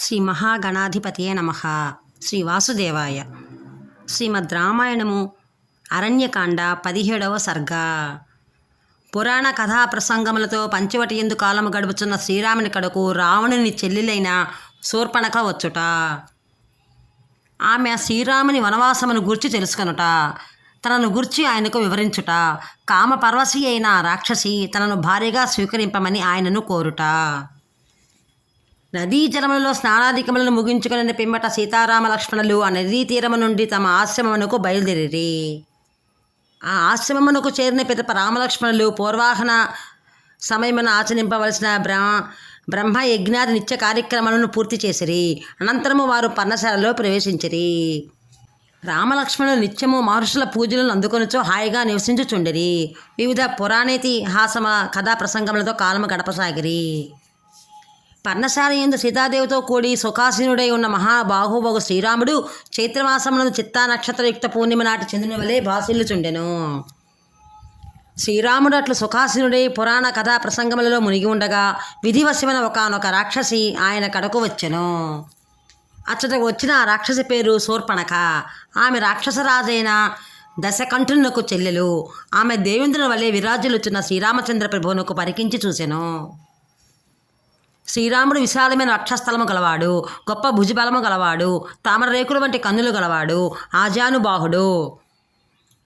శ్రీ మహాగణాధిపతియే నమ. శ్రీ వాసుదేవాయ. శ్రీమద్ రామాయణము అరణ్యకాండ పదిహేడవ సర్గ. పురాణ కథా ప్రసంగములతో పంచవటి ఎందు కాలము గడుపుచున్న శ్రీరాముని కడకు రావణుని చెల్లెలైన శూర్పణక వచ్చుట. ఆమె శ్రీరాముని వనవాసమును గుర్చి తెలుసుకొనుట తనను గుర్చి ఆయనకు వివరించుట కామపర్వశి అయిన రాక్షసి తనను భార్యగా స్వీకరింపమని ఆయనను కోరుట. నదీ జలములలో స్నానాధికములను ముగించుకుని పిమ్మట సీతారామ లక్ష్మణులు ఆ నదీ తీరము నుండి తమ ఆశ్రమమునకు బయలుదేరిరి. ఆ ఆశ్రమమునకు చేరిన పిదప రామలక్ష్మణులు పూర్వాహన సమయమున ఆచరింపవలసిన బ్రహ్మ బ్రహ్మ యజ్ఞాది నిత్య కార్యక్రమాలను పూర్తి చేసిరి. అనంతరము వారు పర్ణశాలలో ప్రవేశించిరి. రామలక్ష్మణులు నిత్యము మహర్షుల పూజలను అందుకొనిచో హాయిగా నివసించుచుండిరి. వివిధ పురాణేతిహాసమ కథా ప్రసంగములతో కాలము గడపసాగిరి. పర్ణశాల ఎందు సీతాదేవితో కూడి సుఖాసీనుడై ఉన్న మహాబాహుబగు శ్రీరాముడు చైత్రమాసమునందు చిత్తా నక్షత్రయుక్త పూర్ణిమ నాటి చంద్రుని వలె భాసిల్లుచుండెను. శ్రీరాముడు అట్లు సుఖాసీనుడై పురాణ కథా ప్రసంగములలో మునిగి ఉండగా విధివశమైన ఒకనొక రాక్షసి ఆయన కడకు వచ్చెను. అచ్చట వచ్చిన ఆ రాక్షసి పేరు శూర్పణక ఆమె రాక్షసరాజైన దశకంఠునకు చెల్లెలు. ఆమె దేవేంద్రుని వలె విరాజులుచున్న శ్రీరామచంద్ర ప్రభువునకు పరికించి చూసెను. శ్రీరాముడు విశాలమైన వక్షస్థలము గలవాడు గొప్ప భుజబలము గలవాడు తామరరేకుల వంటి కన్నులు గలవాడు ఆజానుబాహుడు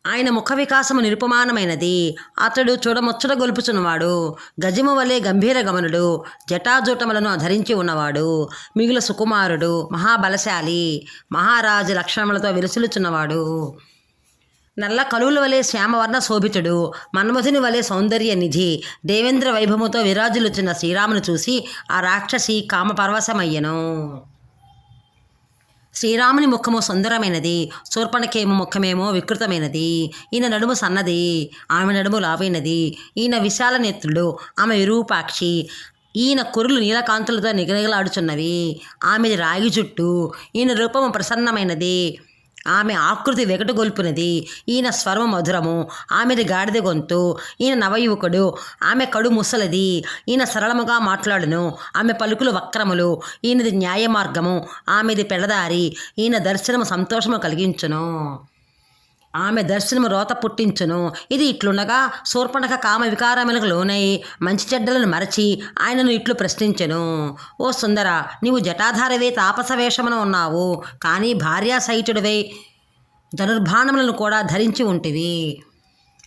ఆయన ముఖ వికాసము నిరుపమానమైనది. అతడు చూడముచ్చట గొలుపుచున్నవాడు గజము వలె గంభీర గమనుడు జటాజూటములను ధరించి ఉన్నవాడు మిగుల సుకుమారుడు మహాబలశాలి మహారాజు లక్షణములతో విలుసులుచున్నవాడు నల్ల కలువుల వలె శ్యామవర్ణ శోభితుడు మన్మధుని వలె సౌందర్య నిధి. దేవేంద్ర వైభవముతో విరాజులుచున్న శ్రీరామును చూసి ఆ రాక్షసి కామపరవశమయ్యను. శ్రీరాముని ముఖము సుందరమైనది శూర్పణకేమో ముఖమేమో వికృతమైనది. ఈయన నడుము సన్నది ఆమె నడుము లావైనది. ఈయన విశాల నేత్రుడు ఆమె విరూపాక్షి. ఈయన కురులు నీలకాంతులతో నిగనిగలాడుచున్నవి. ఆమెది రాగి జుట్టు. ఈయన రూపము ప్రసన్నమైనది. ఆమె ఆకృతి వెగటగొల్పునది ఈయన స్వరము మధురము. ఆమెది గాడిద గొంతు. ఈయన నవయువకుడు. ఆమె కడు ముసలది. ఈయన సరళముగా మాట్లాడును. ఆమె పలుకులు వక్రములు. ఈయనది న్యాయ మార్గము ఆమెది పెడదారి ఈయన దర్శనము సంతోషము కలిగించును. ఆమె దర్శనము రోత పుట్టించును. ఇది ఇట్లుండగా శూర్పణక కామ వికారములకు లోనై మంచి చెడ్డలను మరచి ఆయనను ఇట్లు ప్రశ్నించెను. ఓ సుందర నీవు జటాధారవే తాపస వేషమున ఉన్నావు కానీ భార్యా సహితుడివై ధనుర్బాణములను కూడా ధరించి ఉంటివి.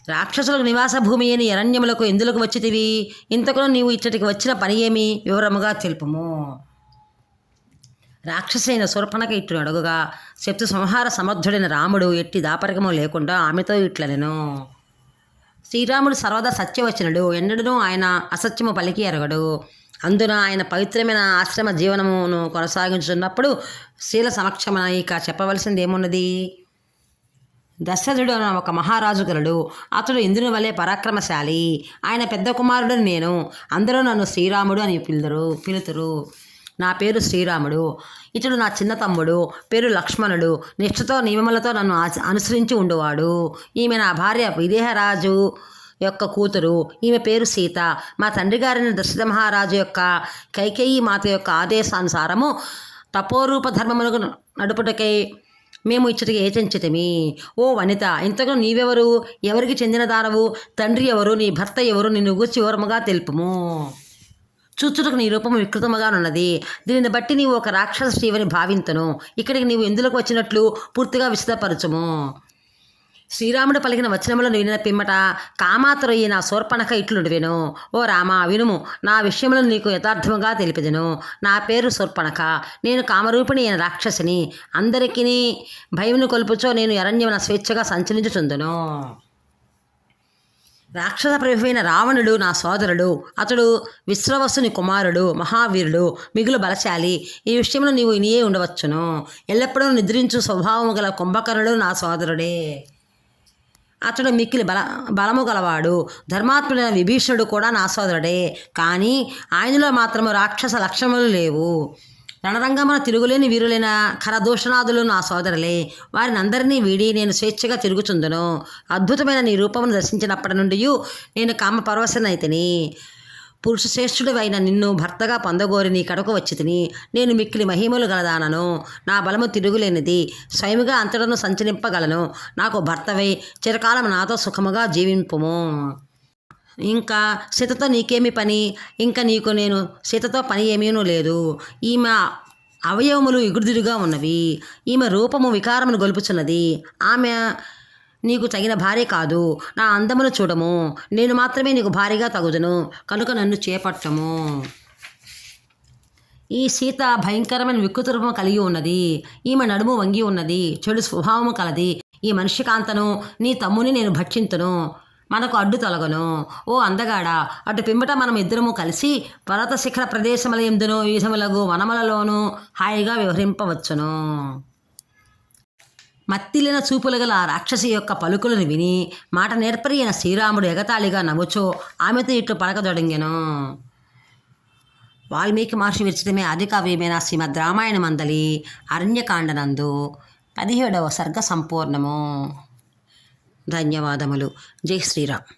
రాక్షసులకు నివాస భూమి అని అరణ్యములకు ఎందులకు వచ్చితివి? ఇంతకును నీవు ఇచ్చటికి వచ్చిన పని ఏమి? వివరముగా తెలుపుము. రాక్షసైన శూర్పణక ఇట్లు అడుగుగా శత్రు సంహార సమర్థుడైన రాముడు ఎట్టి దాపరికము లేకుండా ఆమెతో ఇట్లనెను. శ్రీరాముడు సర్వదా సత్యవచనుడు ఎన్నడూ ఆయన అసత్యము పలికి ఎరగడు అందున ఆయన పవిత్రమైన ఆశ్రమ జీవనమును కొనసాగించున్నప్పుడు శీల సమక్షమన ఇక చెప్పవలసింది ఏమున్నది దశరథుడు అన్న ఒక మహారాజు గలడు. అతడు ఇంద్రుని వలె పరాక్రమశాలి. ఆయన పెద్ద కుమారుడు నేను. అందరూ నన్ను శ్రీరాముడు అని పిలుదరు పిలుతురు. నా పేరు శ్రీరాముడు. ఇతడు నా చిన్న తమ్ముడు పేరు లక్ష్మణుడు. నిష్ఠతో నియమములతో నన్ను అనుసరించి ఉండువాడు. ఈమె నా భార్య విదేహరాజు యొక్క కూతురు. ఈమె పేరు సీత. మా తండ్రి గారిని దశరథ మహారాజు యొక్క కైకేయి మాత యొక్క ఆదేశానుసారము తపోరూప ధర్మములకు నడుపుటకై మేము ఇచ్చటికి ఏచంచితమి. ఓ వనిత ఇంతకు నీవెవరు? ఎవరికి చెందిన దానవు? తండ్రి ఎవరు? నీ భర్త ఎవరు? నిన్ను గూర్చి వివరముగా తెలుపుము. చూచుటకు నీ రూపము వికృతముగానున్నది దీనిని బట్టి నీవు ఒక రాక్షస శ్రీవని భావింతను. ఇక్కడికి నీవు ఎందులకు వచ్చినట్లు పూర్తిగా విశదపరచుము. శ్రీరాముడు పలికిన వచనములను వినిన పిమ్మట కామాతరయ్యి నా శూర్పణక ఇట్లుండివెను. ఓ రామా వినుము. నా విషయములను నీకు యథార్థముగా తెలిపెదను. నా పేరు శూర్పణక నేను కామరూపిణి అయిన రాక్షసిని. అందరికీ భయమును కొలుపుచో నేను అరణ్యమున స్వేచ్ఛగా సంచరించుచుందును. రాక్షస ప్రభువైన రావణుడు నా సోదరుడు. అతడు విశ్రవసుని కుమారుడు మహావీరుడు మిగులు బలశాలి. ఈ విషయంలో నీవు ఇనియే ఉండవచ్చును. ఎల్లప్పుడూ నిద్రించు స్వభావము గల కుంభకర్ణుడు నా సోదరుడే. అతడు మిక్కిలి బల బలము గలవాడు. ధర్మాత్ముడైన విభీషణుడు కూడా నా సోదరుడే. కానీ ఆయనలో మాత్రము రాక్షస లక్షణములు లేవు. రణరంగమున తిరుగులేని వీరులైన ఖరదూషణాదులు నా సోదరులే. వారిని అందరినీ వీడి నేను స్వేచ్ఛగా తిరుగుచుందును. అద్భుతమైన నీ రూపమును దర్శించినప్పటి నుండి నేను కామ పరవశనైతిని పురుషశ్రేష్ఠుడు అయిన నిన్ను భర్తగా పొందగోరి నీ కడకు వచ్చి తిని నేను మిక్కిలి మహిమలు గలదానను. నా బలము తిరుగులేనిది. స్వయముగా అంతటను సంచరింపగలను. నాకు భర్తవై చిరకాలం నాతో సుఖముగా జీవింపుము. ఇంకా సీతతో నీకేమి పని? ఇంకా నీకు నేను సీతతో పని ఏమీనూ లేదు. ఈమె అవయవములు ఇగుడుదిడుగా ఉన్నవి. ఈమె రూపము వికారమును గొలుపుచున్నది. ఆమె నీకు తగిన భార్య కాదు. నా అందమును చూడము. నేను మాత్రమే నీకు భారీగా తగుదును. కనుక నన్ను చేపట్టము. ఈ సీత భయంకరమైన వికృత కలిగి ఉన్నది. ఈమె నడుము వంగి ఉన్నది. చెడు స్వభావము కలది. ఈ మనిషి కాంతను నీ తమ్ముని నేను భక్షింతును. మనకు అడ్డు తొలగను. ఓ అందగాడ అటు పిమ్మట మనం ఇద్దరము కలిసి పర్వత శిఖర ప్రదేశముల ఎందును విధములగు వనములలోనూ హాయిగా వ్యవహరింపవచ్చును. మత్తిలిన చూపులు గల రాక్షసి యొక్క పలుకులను విని మాట నేర్పరి అయిన శ్రీరాముడు ఎగతాళిగా నవ్వుచో ఆమెతో ఇట్లు పలకదొడంగెను. వాల్మీకి మహర్షి విరచితమే ఆదికావ్యమైన శ్రీమద్ రామాయణ మందలి అరణ్యకాండనందు పదిహేడవ సర్గ సంపూర్ణము ధన్యవాదములు. జై శ్రీరామ్.